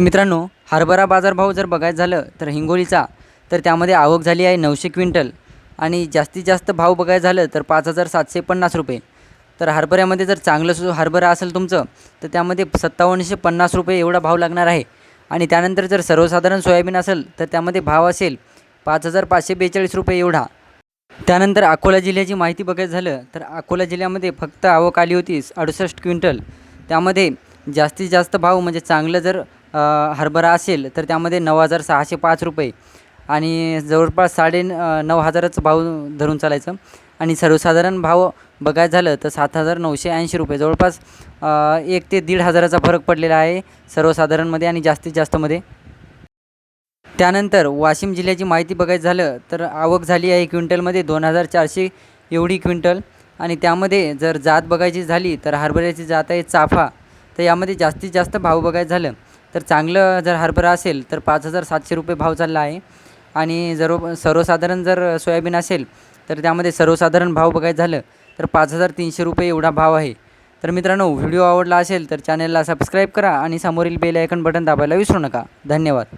मित्रांनो हरभरा बाजारभाव जर बघायचं झालं तर हिंगोलीचा तर त्यामध्ये आवक झाली आहे नऊशे क्विंटल. आणि जास्तीत जास्त भाव बघायचं झालं तर पाच हजार सातशे पन्नास रुपये. तर हरभऱ्यामध्ये जर चांगलं सु हरभरा असेल तुमचं तर त्यामध्ये सत्तावन्नशे पन्नास रुपये एवढा भाव लागणार आहे. आणि त्यानंतर जर सर्वसाधारण सोयाबीन असेल तर त्यामध्ये भाव असेल पाच हजार पाचशे बेचाळीस रुपये एवढा. त्यानंतर अकोला जिल्ह्याची माहिती बघायचं झालं तर अकोला जिल्ह्यामध्ये फक्त आवक आली होती अडुसष्ट क्विंटल. त्यामध्ये जास्तीत जास्त भाव म्हणजे चांगलं जर हरभरा असेल तर त्यामध्ये नऊ हजार सहाशे पाच रुपये. आणि जवळपास साडे नऊ हजारच भाव धरून चालायचं. आणि सर्वसाधारण भाव बघायचं झालं तर सात हजार नऊशे ऐंशी रुपये. जवळपास एक ते दीड हजाराचा फरक पडलेला आहे सर्वसाधारणमध्ये आणि जास्तीत जास्तमध्ये. त्यानंतर वाशिम जिल्ह्याची माहिती बघायचं झालं तर आवक झाली आहे क्विंटलमध्ये दोन हजार चारशे एवढी क्विंटल. आणि त्यामध्ये जर जात बघायची झाली तर हरभऱ्याची जात आहे चाफा. तर यामध्ये जास्तीत जास्त भाव बघायचं झालं तर चांगलं जर हरभरा असेल तर पाच हजार सातशे रुपये भाव चालला आहे. आणि जर सर्वसाधारण जर सोयाबीन असेल तर त्यामध्ये सर्वसाधारण भाव बघायचं झालं तर पाच हजार तीनशे रुपये एवढा भाव आहे. तर मित्रांनो व्हिडिओ आवडला असेल तर चॅनलला सबस्क्राईब करा आणि समोरील बेल आयकन बटन दाबायला विसरू नका. धन्यवाद.